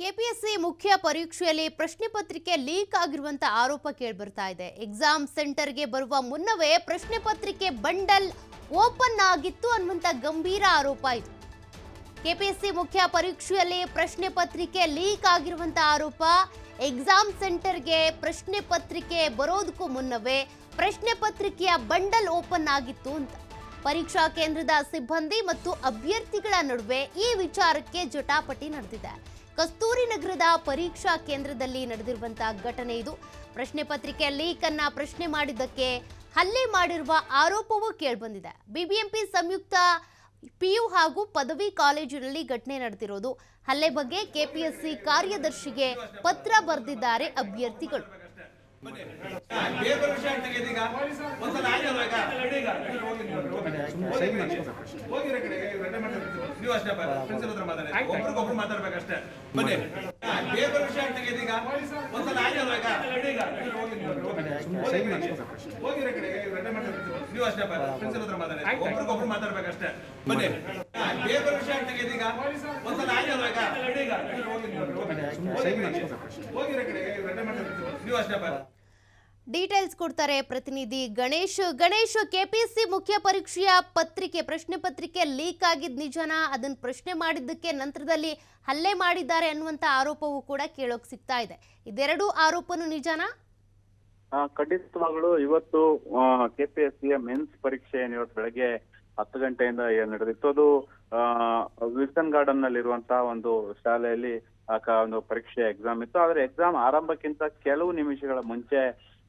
KPSC ಮುಖ್ಯ ಪರೀಕ್ಷೆಯಲ್ಲಿ ಪ್ರಶ್ನೆ ಪತ್ರಿಕೆ ಲೀಕ್ ಆಗಿರುವಂತ ಆರೋಪ ಕೇಳ್ಬರ್ತಾ ಇದೆ. ಎಕ್ಸಾಮ್ ಸೆಂಟರ್ಗೆ ಬರುವ ಮುನ್ನವೇ ಪ್ರಶ್ನೆ ಪತ್ರಿಕೆ ಬಂಡಲ್ ಓಪನ್ ಆಗಿತ್ತು ಅನ್ನುವಂತ ಗಂಭೀರ ಆರೋಪ ಇದು. ಕೆಪಿಎಸ್ಸಿ ಮುಖ್ಯ ಪರೀಕ್ಷೆಯಲ್ಲಿ ಪ್ರಶ್ನೆ ಪತ್ರಿಕೆ ಲೀಕ್ ಆಗಿರುವಂತ ಆರೋಪ ಎಕ್ಸಾಮ್ ಸೆಂಟರ್ಗೆ ಪ್ರಶ್ನೆ ಪತ್ರಿಕೆ ಬರೋದಕ್ಕೂ ಮುನ್ನವೇ ಪ್ರಶ್ನೆ ಪತ್ರಿಕೆಯ ಬಂಡಲ್ ಓಪನ್ ಆಗಿತ್ತು ಅಂತ. ಪರೀಕ್ಷಾ ಕೇಂದ್ರದ ಸಿಬ್ಬಂದಿ ಮತ್ತು ಅಭ್ಯರ್ಥಿಗಳ ನಡುವೆ ಈ ವಿಚಾರಕ್ಕೆ ಜಟಾಪಟಿ ನಡೆದಿದೆ. ಕಸ್ತೂರಿ ನಗರದ ಪರೀಕ್ಷಾ ಕೇಂದ್ರದಲ್ಲಿ ನಡೆದಿರುವಂತಹ ಘಟನೆ ಇದು. ಪ್ರಶ್ನೆ ಪತ್ರಿಕೆ ಲೀಕ್ ಅನ್ನ ಪ್ರಶ್ನೆ ಮಾಡಿದ್ದಕ್ಕೆ ಹಲ್ಲೆ ಮಾಡಿರುವ ಆರೋಪವೂ ಕೇಳಿಬಂದಿದೆ. ಬಿಬಿಎಂಪಿ ಸಂಯುಕ್ತ ಪಿಯು ಹಾಗೂ ಪದವಿ ಕಾಲೇಜಿನಲ್ಲಿ ಘಟನೆ ನಡೆದಿರೋದು ಹಲ್ಲೆ ಬಗ್ಗೆ ಕೆಪಿಎಸ್ಸಿ ಕಾರ್ಯದರ್ಶಿಗೆ ಪತ್ರ ಬರೆದಿದ್ದಾರೆ ಅಭ್ಯರ್ಥಿಗಳು. ನೀವು ಅಷ್ಟೇ ಪ್ರಿನ್ಸಿಪಲ್ ಹತ್ರ ಮಾತಾಡಿ. ಒಬ್ರಿಗೊಬ್ರು ಮಾತಾಡ್ಬೇಕಷ್ಟೇ ಬನ್ನಿ. ಬೇರೆ ವಿಷಯ ಇದೀಗ ಒಂದ್ಸಲ ಈಗ ಹೋಗಿರೋ ಕಡೆ ನೀವು. ಅಷ್ಟೇ ಪ್ರಿನ್ಸಿಪಲ್ ಹತ್ರ ಮಾತಾಡಿ. ಒಬ್ರಿಗೊಬ್ರು ಮಾತಾಡ್ಬೇಕಷ್ಟೇ ಬನ್ನಿ. ಬೇರೆ ವಿಷಯ ಇದೀಗ ಒಂದ್ಸಲ ಈಗ ಹೋಗಿರೋ ಕಡೆ ನೀವು. ಅಷ್ಟೇ ಡೀಟೇಲ್ಸ್ ಕೊಡ್ತಾರೆ ಪ್ರತಿನಿಧಿ ಗಣೇಶ್. ಗಣೇಶ್ ಕೆಪಿಎಸ್ಸಿ ಮುಖ್ಯ ಪರೀಕ್ಷೆಯ ಪತ್ರಿಕೆ, ಪ್ರಶ್ನೆ ಪತ್ರಿಕೆ ಲೀಕ್ ಆಗಿದ್ ನಿಜನಾ? ಅದನ್ನ ಪ್ರಶ್ನೆ ಮಾಡಿದ್ದಕ್ಕೆ ನಂತರದಲ್ಲಿ ಹಲ್ಲೆ ಮಾಡಿದ್ದಾರೆ ಅನ್ನುವಂತ ಆರೋಪವೂ ಕೂಡ ಕೇಳೋಕ್ ಸಿಗ್ತಾ ಇದೆ. ಇದೆರಡು ಆರೋಪನು ನಿಜನಾ? ಪಿ ಇವತ್ತು ಕೆಪಿಎಸ್ಸಿಯ ಮೆನ್ಸ್ ಪರೀಕ್ಷೆ ಇವತ್ತು ಬೆಳಗ್ಗೆ ಹತ್ತು ಗಂಟೆಯಿಂದ ನಡೆದಿತ್ತು? ಅದು ವಿಲ್ಸನ್ ಗಾರ್ಡನ್ ನಲ್ಲಿರುವಂತಹ ಒಂದು ಶಾಲೆಯಲ್ಲಿ ಒಂದು ಪರೀಕ್ಷೆ ಎಕ್ಸಾಮ್ ಇತ್ತು. ಆದ್ರೆ ಎಕ್ಸಾಮ್ ಆರಂಭಕ್ಕಿಂತ ಕೆಲವು ನಿಮಿಷಗಳ ಮುಂಚೆ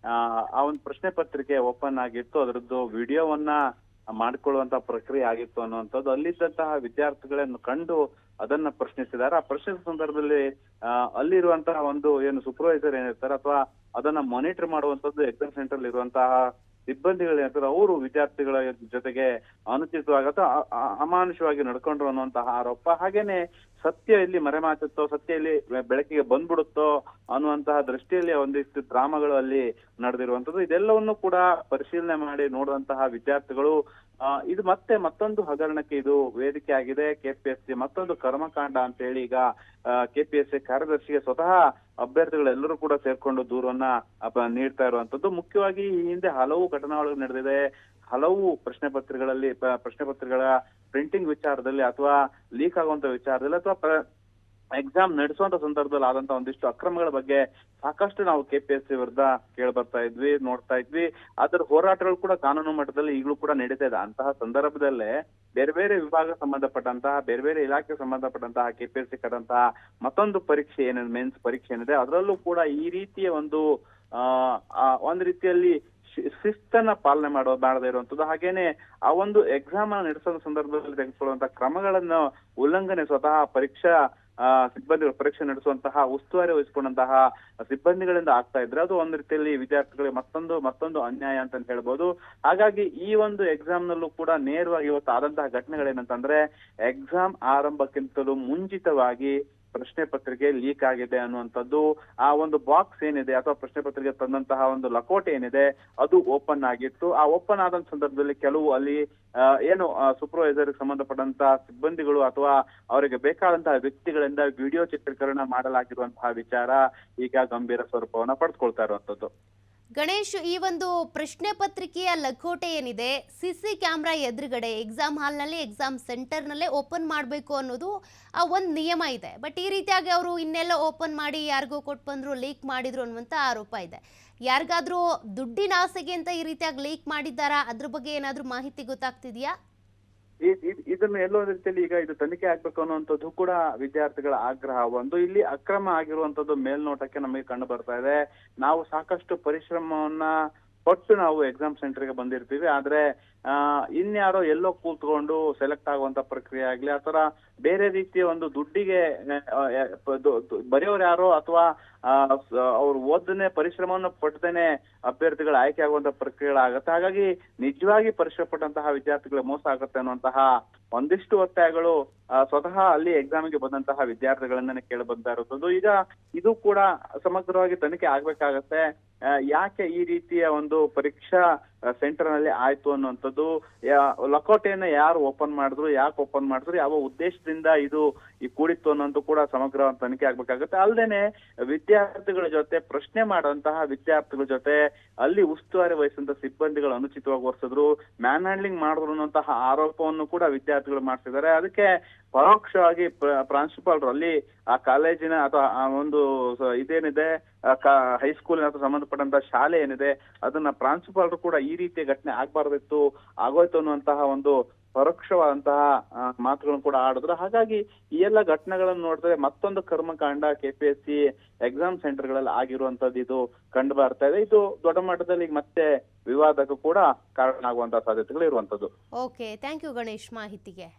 ಆ, ಒಂದು ಪ್ರಶ್ನೆ ಪತ್ರಿಕೆ ಓಪನ್ ಆಗಿತ್ತು. ಅದರದ್ದು ವಿಡಿಯೋವನ್ನ ಮಾಡ್ಕೊಳ್ಳುವಂತ ಪ್ರಕ್ರಿಯೆ ಆಗಿತ್ತು ಅನ್ನುವಂಥದ್ದು. ಅಲ್ಲಿದ್ದಂತಹ ವಿದ್ಯಾರ್ಥಿಗಳನ್ನು ಕಂಡು ಅದನ್ನ ಪ್ರಶ್ನಿಸಿದ್ದಾರೆ. ಆ ಪ್ರಶ್ನಿಸಿದ ಸಂದರ್ಭದಲ್ಲಿ ಅಲ್ಲಿರುವಂತಹ ಒಂದು ಏನು ಸೂಪರ್ವೈಸರ್ ಏನಿರ್ತಾರೆ ಅಥವಾ ಅದನ್ನ ಮಾನಿಟರ್ ಮಾಡುವಂತದ್ದು ಎಕ್ಸಾಮ್ ಸೆಂಟರ್ ಇರುವಂತಹ ಸಿಬ್ಬಂದಿಗಳು ಏನಿರ್ತಾರೆ ಅವರು ವಿದ್ಯಾರ್ಥಿಗಳ ಜೊತೆಗೆ ಅನುಚಿತವಾಗಿ ಅಥವಾ ಅಮಾನುಷವಾಗಿ ನಡ್ಕೊಂಡ್ರು ಅನ್ನುವಂತಹ ಆರೋಪ. ಹಾಗೇನೆ ಸತ್ಯ ಇಲ್ಲಿ ಮರೆಮಾಚುತ್ತೋ, ಸತ್ಯ ಇಲ್ಲಿ ಬೆಳಕಿಗೆ ಬಂದ್ಬಿಡುತ್ತೋ ಅನ್ನುವಂತಹ ದೃಷ್ಟಿಯಲ್ಲಿ ಒಂದಿಷ್ಟು ಡ್ರಾಮಾಗಳು ಅಲ್ಲಿ ನಡೆದಿರುವಂತದ್ದು ಇದೆಲ್ಲವನ್ನು ಕೂಡ ಪರಿಶೀಲನೆ ಮಾಡಿ ನೋಡುವಂತಹ ವಿದ್ಯಾರ್ಥಿಗಳು ಇದು ಮತ್ತೆ ಮತ್ತೊಂದು ಹಗರಣಕ್ಕೆ ಇದು ವೇದಿಕೆ ಆಗಿದೆ. ಕೆಪಿಎಸ್ಸಿ ಮತ್ತೊಂದು ಕರ್ಮಕಾಂಡ ಅಂತ ಹೇಳಿ ಈಗ ಕೆಪಿಎಸ್ಸಿ ಕಾರ್ಯದರ್ಶಿಗೆ ಸ್ವತಃ ಅಭ್ಯರ್ಥಿಗಳೆಲ್ಲರೂ ಕೂಡ ಸೇರ್ಕೊಂಡು ದೂರನ್ನ, ಅಪ- ನೀಡ್ತಾ ಇರುವಂತದ್ದು ಮುಖ್ಯವಾಗಿ ಈ ಹಿಂದೆ ಹಲವು ಘಟನೆಗಳು ನಡೆದಿದೆ. ಹಲವು ಪ್ರಶ್ನೆ ಪತ್ರಿಕೆಗಳಲ್ಲಿ ಪ್ರಶ್ನೆ ಪತ್ರಿಕೆಗಳ ಪ್ರಿಂಟಿಂಗ್ ವಿಚಾರದಲ್ಲಿ ಅಥವಾ ಲೀಕ್ ಆಗುವಂತ ವಿಚಾರದಲ್ಲಿ ಅಥವಾ ಎಕ್ಸಾಮ್ ನಡೆಸುವಂತ ಸಂದರ್ಭದಲ್ಲಿ ಆದಂತ ಒಂದಿಷ್ಟು ಅಕ್ರಮಗಳ ಬಗ್ಗೆ ಸಾಕಷ್ಟು ನಾವು ಕೆಪಿಎಸ್ಸಿ ವಿರುದ್ಧ ಕೇಳಿ ಬರ್ತಾ ಇದ್ವಿ, ನೋಡ್ತಾ ಇದ್ವಿ. ಅದರ ಹೋರಾಟಗಳು ಕೂಡ ಕಾನೂನು ಮಟ್ಟದಲ್ಲಿ ಈಗಲೂ ಕೂಡ ನಡೀತಾ ಇದೆ. ಅಂತಹ ಸಂದರ್ಭದಲ್ಲೇ ಬೇರೆ ಬೇರೆ ವಿಭಾಗ ಸಂಬಂಧಪಟ್ಟಂತಹ, ಬೇರೆ ಬೇರೆ ಇಲಾಖೆ ಸಂಬಂಧಪಟ್ಟಂತಹ ಕೆಪಿಎಸ್ಸಿ ಕಟ್ಟಂತಹ ಮತ್ತೊಂದು ಪರೀಕ್ಷೆ ಏನಿದೆ ಮೆನ್ಸ್ ಪರೀಕ್ಷೆ ಏನಿದೆ, ಅದರಲ್ಲೂ ಕೂಡ ಈ ರೀತಿಯ ಒಂದು ಆ, ಒಂದ್ ರೀತಿಯಲ್ಲಿ ಶಿಸ್ತನ್ನ ಪಾಲನೆ ಮಾಡೋ ಮಾಡದೇ ಇರುವಂತದ್ದು. ಹಾಗೇನೆ ಆ ಒಂದು ಎಕ್ಸಾಮ್ ಅನ್ನ ನಡೆಸೋ ಸಂದರ್ಭದಲ್ಲಿ ತೆಗೆದುಕೊಳ್ಳುವಂತಹ ಕ್ರಮಗಳನ್ನು ಉಲ್ಲಂಘನೆ ಸ್ವತಃ ಪರೀಕ್ಷಾ ಸಿಬ್ಬಂದಿಗಳು ಪರೀಕ್ಷೆ ನಡೆಸುವಂತಹ, ಉಸ್ತುವಾರಿ ವಹಿಸಿಕೊಂಡಂತಹ ಸಿಬ್ಬಂದಿಗಳಿಂದ ಆಗ್ತಾ ಇದ್ರೆ ಅದು ಒಂದ್ ರೀತಿಯಲ್ಲಿ ವಿದ್ಯಾರ್ಥಿಗಳಿಗೆ ಮತ್ತೊಂದು ಮತ್ತೊಂದು ಅನ್ಯಾಯ ಅಂತ ಹೇಳ್ಬೋದು. ಹಾಗಾಗಿ ಈ ಒಂದು ಎಕ್ಸಾಮ್ ನಲ್ಲೂ ಕೂಡ ನೇರವಾಗಿ ಇವತ್ತು ಆದಂತಹ ಘಟನೆಗಳೇನಂತಂದ್ರೆ ಎಕ್ಸಾಮ್ ಆರಂಭಕ್ಕಿಂತಲೂ ಮುಂಚಿತವಾಗಿ ಪ್ರಶ್ನೆ ಪತ್ರಿಕೆ ಲೀಕ್ ಆಗಿದೆ ಅನ್ನುವಂಥದ್ದು, ಆ ಒಂದು ಬಾಕ್ಸ್ ಏನಿದೆ ಅಥವಾ ಪ್ರಶ್ನೆ ಪತ್ರಿಕೆ ತಂದಂತಹ ಒಂದು ಲಕೋಟೆ ಏನಿದೆ, ಅದು ಓಪನ್ ಆಗಿತ್ತು. ಆ ಓಪನ್ ಆದ ಸಂದರ್ಭದಲ್ಲಿ ಕೆಲವು ಅಲ್ಲಿ ಏನು ಸೂಪರ್ವೈಸರ್ ಸಂಬಂಧಪಟ್ಟಂತಹ ಸಿಬ್ಬಂದಿಗಳು ಅಥವಾ ಅವರಿಗೆ ಬೇಕಾದಂತಹ ವ್ಯಕ್ತಿಗಳಿಂದ ವಿಡಿಯೋ ಚಿತ್ರೀಕರಣ ಮಾಡಲಾಗಿರುವಂತಹ ವಿಚಾರ ಈಗ ಗಂಭೀರ ಸ್ವರೂಪವನ್ನ ಪಡೆದುಕೊಳ್ತಾ ಇರುವಂತದ್ದು ಗಣೇಶ್, ಈ ಒಂದು ಪ್ರಶ್ನೆ ಪತ್ರಿಕೆಯ ಲಕೋಟೆ ಏನಿದೆ? ಸಿ ಸಿ ಕ್ಯಾಮ್ರಾ ಎದುರುಗಡೆ ಎಕ್ಸಾಮ್ ಹಾಲ್ನಲ್ಲಿ ಎಕ್ಸಾಮ್ ಸೆಂಟರ್ನಲ್ಲೇ ಓಪನ್ ಮಾಡಬೇಕು ಅನ್ನೋದು ಆ ಒಂದು ನಿಯಮ ಇದೆ. ಬಟ್ ಈ ರೀತಿಯಾಗಿ ಅವರು ಇನ್ನೆಲ್ಲ ಓಪನ್ ಮಾಡಿ ಯಾರಿಗೋ ಕೊಟ್ಟು ಬಂದ್ರು ಲೀಕ್ ಮಾಡಿದ್ರು ಅನ್ನುವಂಥ ಆರೋಪ ಇದೆ. ಯಾರಿಗಾದರೂ ದುಡ್ಡಿನ ಆಸೆಗೆ ಅಂತ ಈ ರೀತಿಯಾಗಿ ಲೀಕ್ ಮಾಡಿದ್ದಾರಾ? ಅದ್ರ ಬಗ್ಗೆ ಏನಾದರೂ ಮಾಹಿತಿ ಗೊತ್ತಾಗ್ತಿದೆಯಾ? ಇದನ್ನು ಎಲ್ಲೋ ರೀತಿಯಲ್ಲಿ ಈಗ ಇದು ತನಿಖೆ ಆಗ್ಬೇಕು ಅನ್ನುವಂಥದ್ದು ಕೂಡ ವಿದ್ಯಾರ್ಥಿಗಳ ಆಗ್ರಹ. ಒಂದು ಇಲ್ಲಿ ಅಕ್ರಮ ಆಗಿರುವಂತದ್ದು ಮೇಲ್ನೋಟಕ್ಕೆ ನಮಗೆ ಕಂಡು ಬರ್ತಾ ಇದೆ. ನಾವು ಸಾಕಷ್ಟು ಪರಿಶ್ರಮವನ್ನ ಕೊಟ್ಟು ನಾವು ಎಕ್ಸಾಮ್ ಸೆಂಟರ್ಗೆ ಬಂದಿರ್ತೀವಿ. ಆದ್ರೆ ಇನ್ಯಾರೋ ಎಲ್ಲೋ ಕೂತ್ಕೊಂಡು ಸೆಲೆಕ್ಟ್ ಆಗುವಂತ ಪ್ರಕ್ರಿಯೆ ಆಗ್ಲಿ ಆತರ ಬೇರೆ ರೀತಿಯ ಒಂದು ದುಡ್ಡಿಗೆ ಬರೆಯೋರು ಯಾರೋ ಅಥವಾ ಅವ್ರು ಓದನೆ ಪರಿಶ್ರಮವನ್ನು ಪಟ್ಟದೇನೆ ಅಭ್ಯರ್ಥಿಗಳ ಆಯ್ಕೆ ಆಗುವಂತ ಪ್ರಕ್ರಿಯೆಗಳಾಗತ್ತೆ. ಹಾಗಾಗಿ ನಿಜವಾಗಿ ಪರಿಶ್ರಮ ಪಟ್ಟಂತಹ ವಿದ್ಯಾರ್ಥಿಗಳ ಮೋಸ ಆಗುತ್ತೆ ಅನ್ನುವಂತಹ ಒಂದಿಷ್ಟು ಒತ್ತಾಯಗಳು ಸ್ವತಃ ಅಲ್ಲಿ ಎಕ್ಸಾಮಿಗೆ ಬಂದಂತಹ ವಿದ್ಯಾರ್ಥಿಗಳನ್ನೇ ಕೇಳಿ ಬಂದ ಈಗ ಇದು ಕೂಡ ಸಮಗ್ರವಾಗಿ ತನಿಖೆ ಆಗ್ಬೇಕಾಗತ್ತೆ. ಯಾಕೆ ಈ ರೀತಿಯ ಒಂದು ಪರೀಕ್ಷಾ ಸೆಂಟರ್ನಲ್ಲಿ ಆಯ್ತು ಅನ್ನುವಂಥದ್ದು ಲಕೋಟೆಯನ್ನ ಯಾರು ಓಪನ್ ಮಾಡಿದ್ರು, ಯಾಕೆ ಓಪನ್ ಮಾಡಿದ್ರು, ಯಾವ ಉದ್ದೇಶದಿಂದ ಇದು ಈ ಕೂಡಿತ್ತು ಅನ್ನೋದು ಕೂಡ ಸಮಗ್ರ ತನಿಖೆ ಆಗ್ಬೇಕಾಗುತ್ತೆ. ಅಲ್ಲದೇನೆ ವಿದ್ಯಾರ್ಥಿಗಳ ಜೊತೆ ಪ್ರಶ್ನೆ ಮಾಡುವಂತಹ ವಿದ್ಯಾರ್ಥಿಗಳ ಜೊತೆ ಅಲ್ಲಿ ಉಸ್ತುವಾರಿ ವಹಿಸಿದಂತ ಸಿಬ್ಬಂದಿಗಳು ಅನುಚಿತವಾಗಿ ವರ್ಸಿದ್ರು ಮ್ಯಾನ್ ಹ್ಯಾಂಡ್ಲಿಂಗ್ ಮಾಡಿದ್ರು ಅನ್ನೋಂತಹ ಆರೋಪವನ್ನು ಕೂಡ ವಿದ್ಯಾರ್ಥಿಗಳು ಮಾಡ್ತಿದ್ದಾರೆ ಅದಕ್ಕೆ ಪರೋಕ್ಷವಾಗಿ ಪ್ರ- ಪ್ರಾಂಶುಪಾಲರು ಅಲ್ಲಿ ಆ ಕಾಲೇಜಿನ ಅಥವಾ ಒಂದು ಇದೇನಿದೆ ಹೈಸ್ಕೂಲಿನ ಅಥವಾ ಸಂಬಂಧಪಟ್ಟಂತ ಶಾಲೆ ಏನಿದೆ, ಅದನ್ನ ಪ್ರಾಂಶುಪಾಲರು ಕೂಡ ಈ ರೀತಿಯ ಘಟನೆ ಆಗ್ಬಾರ್ದಿತ್ತು, ಆಗೋಯ್ತು ಅನ್ನುವಂತಹ ಒಂದು ಪರೋಕ್ಷವಾದಂತಹ ಮಾತುಗಳನ್ನು ಕೂಡ ಆಡಿದ್ರು. ಹಾಗಾಗಿ ಈ ಎಲ್ಲ ಘಟನೆಗಳನ್ನು ನೋಡಿದ್ರೆ ಮತ್ತೊಂದು ಕರ್ಮಕಾಂಡ ಕೆಪಿಎಸ್ಸಿ ಎಕ್ಸಾಮ್ ಸೆಂಟರ್ಗಳಲ್ಲಿ ಆಗಿರುವಂತದ್ದು ಇದು ಕಂಡು ಬರ್ತಾ ಇದೆ. ಇದು ದೊಡ್ಡ ಮಟ್ಟದಲ್ಲಿ ಮತ್ತೆ ವಿವಾದಕ್ಕೂ ಕೂಡ ಕಾರಣ ಆಗುವಂತಹ ಸಾಧ್ಯತೆಗಳು ಇರುವಂತದ್ದು ಓಕೆ ಥ್ಯಾಂಕ್ ಯು ಗಣೇಶ್ ಮಾಹಿತಿಗೆ.